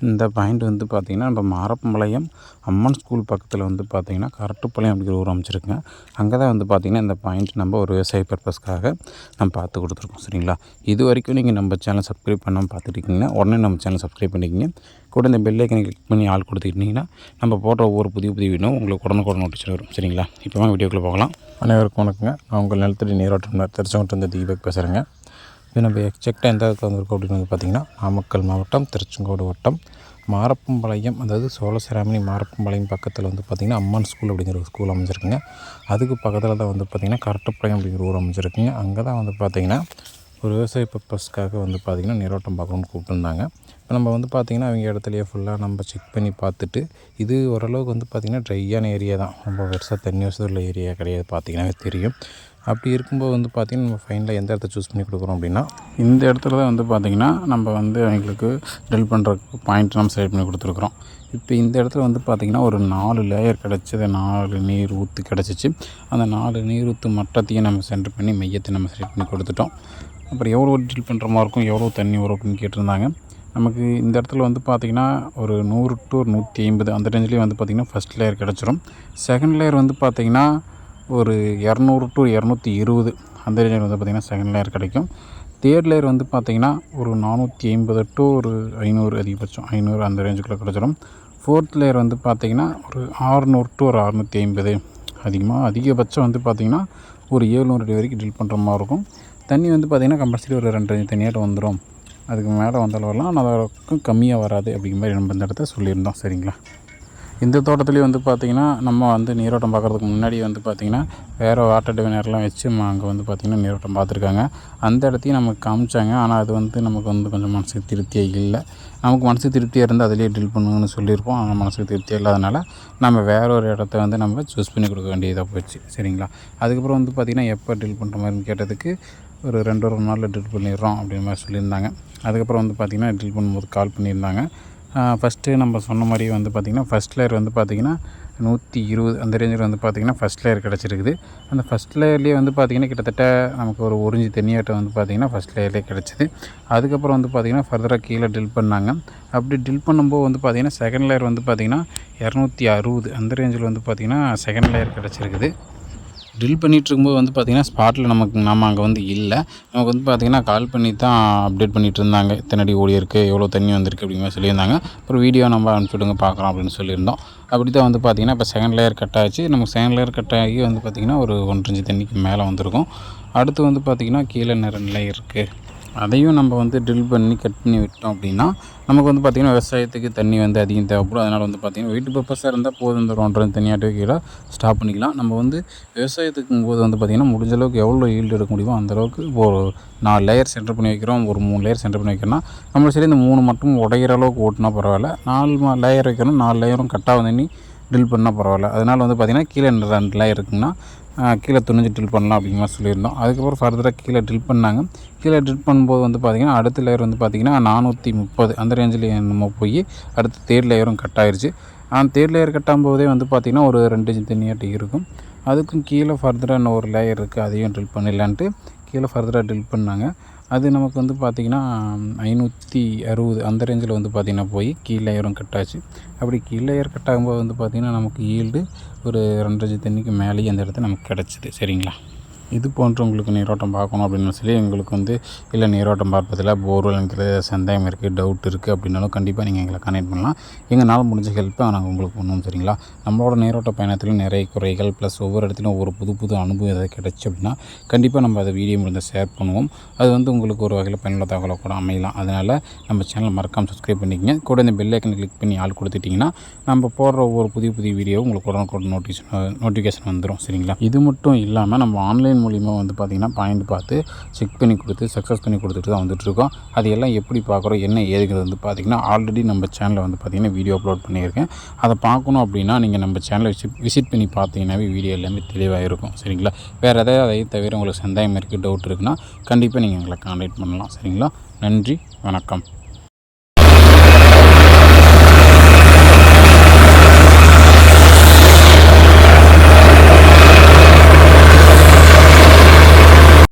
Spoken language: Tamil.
இந்த பாயிண்ட் வந்து பார்த்திங்கன்னா நம்ம மாரப்பம்பாளையம் அம்மன் ஸ்கூல் பக்கத்தில் வந்து பார்த்திங்கன்னா கரட்டுப்பாளையம் அப்படிங்கிற ஊர் அமைச்சிருக்குங்க அங்கே தான் வந்து பார்த்திங்கன்னா இந்த பாயிண்ட் நம்ம ஒரு விவசாய பர்பஸ்க்காக நம்ம பார்த்து கொடுத்துருக்கோம். சரிங்களா? இது வரைக்கும் நீங்கள் நம்ம சேனல் சப்ஸ்கிரைப் பண்ணாமல் பார்த்துட்டுருக்கீங்கன்னா உடனே நம்ம சேனல் சப்ஸ்கிரைப் பண்ணிக்கிங்க. கூட இந்த பெல்லைக்கனை கிளிக் பண்ணி ஆள் கொடுத்துக்கிட்டிங்கன்னா நம்ம போடுற ஒவ்வொரு புதிய புதிய வீடும் உங்களுக்கு உடனுக்குடன் நோட்டீஸ் வரும். சரிங்களா? இப்போ வாங்க வீடியோக்குள்ளே போகலாம். அனைவருக்கும் வணக்கங்க. நான் உங்கள் நிலத்தடி நீராட்டம் திருச்செங்கோட்டு வந்து தீபக் பேசுகிறேங்க இது நம்ம எக்ஸாக்டாக எந்த இடத்துல வந்திருக்கோம் அப்படின்னு வந்து பார்த்திங்கன்னா நாமக்கல் மாவட்டம் திருச்செங்கோடு வட்டம் மாரப்பம்பாளையம் அதாவது சோழசிராமணி மாரப்பம்பாளையம் பக்கத்தில் வந்து பார்த்திங்கன்னா அம்மன் ஸ்கூல் அப்படிங்கிற ஒரு ஸ்கூல் அமைஞ்சிருக்குங்க. அதுக்கு பக்கத்தில் தான் வந்து பார்த்திங்கன்னா கரட்டுப்பாளையம் அப்படிங்கிற ஊர் அமைஞ்சிருக்குங்க. அங்கே தான் வந்து பார்த்திங்கன்னா ஒரு விவசாய பர்பஸ்க்காக வந்து பார்த்திங்கன்னா நீரோட்டம் பார்க்கணும்னு கூப்பிட்டுருந்தாங்க. இப்போ நம்ம வந்து பார்த்திங்கன்னா அவங்க இடத்துலையே ஃபுல்லாக நம்ம செக் பண்ணி பார்த்துட்டு இது ஓரளவுக்கு வந்து பார்த்திங்கன்னா ட்ரையான ஏரியா தான். ரொம்ப பெருசாக தண்ணி வசதி உள்ள ஏரியா கிடையாது பார்த்திங்கன்னாவே தெரியும். அப்படி இருக்கும்போது வந்து பார்த்திங்கன்னா நம்ம ஃபைனலாக எந்த இடத்த சூஸ் பண்ணி கொடுக்குறோம் அப்படின்னா? இந்த இடத்துல தான் வந்து பார்த்திங்கன்னா நம்ம வந்து அவங்களுக்கு ட்ரில் பண்ணுறதுக்கு பாயிண்ட் நம்ம செலக்ட் பண்ணி கொடுத்துருக்குறோம். இப்போ இந்த இடத்துல வந்து பார்த்திங்கன்னா ஒரு நாலு லேயர் கிடச்சது நாலு நீர் ஊற்று கிடச்சிச்சு. அந்த நாலு நீர் ஊற்று மட்டத்தையும் நம்ம சென்டர் பண்ணி மையத்தை நம்ம செலக்ட் பண்ணி கொடுத்துட்டோம். அப்புறம் எவ்வளோ ட்ரில் பண்ணுற மாதிரி இருக்கும் எவ்வளோ தண்ணி வரும் அப்படின்னு கேட்டிருந்தாங்க. நமக்கு இந்த இடத்துல வந்து பார்த்திங்கன்னா ஒரு நூறு டு நூற்றி ஐம்பது அந்த ரேஞ்சிலே வந்து பார்த்திங்கன்னா ஃபஸ்ட் லேயர் கிடச்சிரும். செகண்ட் லேயர் வந்து பார்த்திங்கன்னா ஒரு இரநூறு டு இரநூத்தி இருபது அந்த ரேஞ்சில் வந்து பார்த்திங்கன்னா செகண்ட் லேயர் கிடைக்கும். தேர்ட் லேயர் வந்து பார்த்திங்கன்னா ஒரு நானூற்றி ஐம்பது டு ஒரு ஐநூறு அதிகபட்சம். ஐநூறு அந்த ரேஞ்சுக்குள்ளே கிடச்சிடும். ஃபோர்த் லேயர் வந்து பார்த்திங்கன்னா ஒரு ஆறுநூறு டு ஒரு அறநூற்றி ஐம்பது அதிகமாக அதிகபட்சம் வந்து பார்த்திங்கன்னா ஒரு ஏழ்நூறு அடி வரைக்கும் ட்ரில் பண்ணுற மாதிரி இருக்கும். தண்ணி வந்து பார்த்திங்கன்னா கம்பல்சரி ஒரு ரெண்டு அஞ்சு தண்ணியாட்ட வந்துடும் அதுக்கு மேலே வந்தாலும் வரலாம். அதற்கும் கம்மியாக வராது அப்படிங்கிற மாதிரி நம்ம இந்த இடத்த சொல்லியிருந்தோம். சரிங்களா? இந்த தோட்டத்துலேயும் வந்து பார்த்திங்கன்னா நம்ம வந்து நீரோட்டம் பார்க்குறதுக்கு முன்னாடி வந்து பார்த்திங்கன்னா வேறு வாட்டர் டிவைனர்லாம் வச்சு அங்கே வந்து பார்த்திங்கன்னா நீரோட்டம் பார்த்துருக்காங்க அந்த இடத்தையும் நமக்கு காமிச்சாங்க. ஆனால் அது வந்து நமக்கு வந்து கொஞ்சம் மனசுக்கு திருப்தியாக இல்லை. நமக்கு மனசுக்கு திருப்தியாக இருந்தால் அதிலே ட்ரில் பண்ணுங்கன்னு சொல்லியிருப்போம். ஆனால் மனசுக்கு திருப்தியாக இல்லாதனால நம்ம வேற ஒரு இடத்த வந்து நம்ம சூஸ் பண்ணி கொடுக்க வேண்டியதாக போச்சு. சரிங்களா? அதுக்கப்புறம் வந்து பார்த்திங்கன்னா எப்போ ட்ரில் பண்ணுற மாதிரின்னு கேட்டதுக்கு ஒரு ரெண்டு ஒரு நாளில் ட்ரில் பண்ணிடுறோம் அப்படின்ற மாதிரி சொல்லியிருந்தாங்க. அதுக்கப்புறம் வந்து பார்த்திங்கன்னா ட்ரில் பண்ணும்போது கால் பண்ணியிருந்தாங்க. ஃபஸ்ட்டு நம்ம சொன்ன மாதிரி வந்து பார்த்திங்கன்னா ஃபஸ்ட் லேயர் வந்து பார்த்திங்கன்னா நூற்றி இருபது அந்த ரேஞ்சில் வந்து பார்த்திங்கன்னா ஃபஸ்ட் லேயர் கிடச்சிருக்குது. அந்த ஃபஸ்ட் லேயர்லேயே வந்து பார்த்திங்கன்னா கிட்டத்தட்ட நமக்கு ஒரு உறிஞ்சி தண்ணியாட்டம் வந்து பார்த்திங்கன்னா ஃபஸ்ட் லேயர்லேயே கிடச்சிது. அதுக்கப்புறம் வந்து பார்த்திங்கன்னா ஃபர்தராக கீழே டில் பண்ணாங்க. அப்படி டில் பண்ணும்போது வந்து பார்த்திங்கன்னா செகண்ட் லேயர் வந்து பார்த்திங்கன்னா இரநூத்தி அறுபது அந்த ரேஞ்சில் வந்து பார்த்திங்கன்னா செகண்ட் லேயர் கிடச்சிருக்குது. ட்ரில் பண்ணிகிட்டு இருக்கும்போது வந்து பார்த்திங்கன்னா ஸ்பாட்டில் நமக்கு நம்ம அங்கே வந்து இல்லை. நமக்கு வந்து பார்த்திங்கன்னா கால் பண்ணி தான் அப்டேட் பண்ணிகிட்டு இருந்தாங்க இத்தனை அடி ஓடி இருக்குது எவ்வளோ தண்ணி வந்திருக்கு அப்படிங்கிற சொல்லியிருந்தாங்க. அப்புறம் வீடியோ நம்ம அனுப்பிச்சுடுங்க பார்க்குறோம் அப்படின்னு சொல்லியிருந்தோம். அப்படி தான் வந்து பார்த்திங்கன்னா இப்போ செகண்ட் லேயர் கட் ஆச்சு. நமக்கு செகண்ட் லேயர் கட் ஆகி வந்து பார்த்திங்கன்னா ஒரு ஒன்றரை தண்ணிக்கு மேலே வந்திருக்கும். அடுத்து வந்து பார்த்திங்கன்னா கீழே நிறைய லேயர் இருக்குது அதையும் நம்ம வந்து ட்ரில் பண்ணி கட் பண்ணி விட்டோம் அப்படின்னா நமக்கு வந்து பார்த்திங்கன்னா விவசாயத்துக்கு தண்ணி வந்து அதிகம் தேவைப்படும். அதனால் வந்து பார்த்திங்கன்னா வீட்டு பர்பஸாக இருந்தால் போதும் இந்த ஒன்றரை தனியாட்டு கீழே ஸ்டாப் பண்ணிக்கலாம். நம்ம வந்து விவசாயத்துக்கும் போது வந்து பார்த்திங்கன்னா முடிஞ்ச அளவுக்கு எவ்வளோ ஈல்டு எடுக்க முடியுமோ அந்தளவுக்கு ஒரு நாலு லேயர் சென்டர் பண்ணி வைக்கிறோம். ஒரு மூணு லேயர் சென்டர் பண்ணி வைக்கிறோம்னா நம்ம சரி இந்த மூணு மட்டும் உடையிற அளவுக்கு ஓட்டினா பரவாயில்ல. நாலு லேயர் வைக்கணும் நாலு லேயரும் கட்டாக வந்து ட்ரில் பண்ணால் பரவாயில்ல. அதனால் வந்து பார்த்திங்கன்னா கீழே ரெண்டு லேயர் இருக்குங்கன்னா கீழே துணிஞ்சு ட்ரில் பண்ணலாம் அப்படிங்கிற மாதிரி சொல்லியிருந்தோம். அதுக்கப்புறம் ஃபர்தராக கீழே ட்ரில் பண்ணாங்க. கீழே ட்ரில் பண்ணும்போது வந்து பார்த்திங்கன்னா அடுத்த லேயர் வந்து பார்த்திங்கன்னா நானூற்றி முப்பது அந்த ரேஞ்சில் நம்ம போய் அடுத்து தேர்ட் லேயரும் கட் ஆயிடுச்சு அந்த தேர்ட் லேயர் கட்டாகும் போதே வந்து பார்த்திங்கன்னா ஒரு ரெண்டு இன்ச்சு தண்ணியாட்டி இருக்கும். அதுக்கும் கீழே ஃபர்தராக இன்னும் ஒரு லேயர் இருக்குது அதையும் ட்ரில் பண்ணிடலான்ட்டு கீழே ஃபர்தராக ட்ரில் பண்ணாங்க. அது நமக்கு வந்து பார்த்திங்கன்னா ஐநூற்றி அறுபது அந்த ரேஞ்சில் வந்து பார்த்திங்கன்னா போய் கீழ் லேயரும் கட் ஆச்சு. அப்படி கீழ் லேயர் கட் ஆகும்போது வந்து பார்த்திங்கன்னா நமக்கு ஈல்டு ஒரு ரெண்டரை லட்சத்தண்ணிக்கு மேலேயே அந்த இடத்துல நமக்கு கிடச்சிது. சரிங்களா? இது போன்று உங்களுக்கு நீரோட்டம் பார்க்கணும் அப்படின்னு சொல்லி எங்களுக்கு வந்து இல்லை நீரோட்டம் பார்ப்பதில் போர்வெல் என்கிற சந்தேகம் இருக்குது டவுட் இருக்குது அப்படின்னாலும் கண்டிப்பாக நீங்கள் எங்களை கனெக்ட் பண்ணலாம். எங்களால் முடிஞ்ச ஹெல்ப்பை நாங்கள் உங்களுக்கு பண்ணுவோம் சரிங்களா? நம்மளோட நீரோட்ட பயணத்திலும் நிறைய குறைகள் ப்ளஸ் ஒவ்வொரு இடத்துலையும் ஒரு புது புது அனுபவம் எதாவது கிடச்சி அப்படின்னா கண்டிப்பாக நம்ம அதை வீடியோ முடிந்த ஷேர் பண்ணுவோம். அது வந்து உங்களுக்கு ஒரு வகையில் பயனுள்ள தகவலை கூட அமையலாம். அதனால் நம்ம சேனல் மறக்காமல் சப்ஸ்கிரைப் பண்ணிக்கங்க. கூட இந்த பெல் ஐக்கனை கிளிக் பண்ணி ஆள் கொடுத்துட்டிங்கன்னா நம்ம போடுற ஒவ்வொரு புதிய புதிய வீடியோ உங்களுக்கு உடனுக்குடன் நோட்டிஃபிகேஷன் நோட்டிஃபிகேஷன் வந்துடும் சரிங்களா? இது மட்டும் இல்லாமல் நம்ம ஆன்லைன் ஆன்லைன் மூலிமா வந்து பார்த்திங்கன்னா பாயிண்ட் பார்த்து செக் பண்ணி கொடுத்து சக்ஸஸ் பண்ணி கொடுத்துட்டு தான் வந்துட்டுருக்கோம். அது எல்லாம் எப்படி பார்க்குறோம் என்ன ஏதுங்கிறது வந்து பார்த்திங்கன்னா ஆல்ரெடி நம்ம சேனலில் வந்து பார்த்திங்கன்னா வீடியோ அப்லோட் பண்ணியிருக்கேன். அதை பார்க்கணும் அப்படின்னா நீங்கள் நம்ம சேனலை விசிட் விசிட் பண்ணி பார்த்தீங்கன்னாவே வீடியோ எல்லாமே தெளிவாக இருக்கும் சரிங்களா? வேறு எதாவது அதை தவிர உங்களுக்கு சந்தேகம் இருக்குது டவுட் இருக்குன்னா கண்டிப்பாக நீங்கள் எங்களை கான்டாக்ட் பண்ணலாம். சரிங்களா? நன்றி வணக்கம்.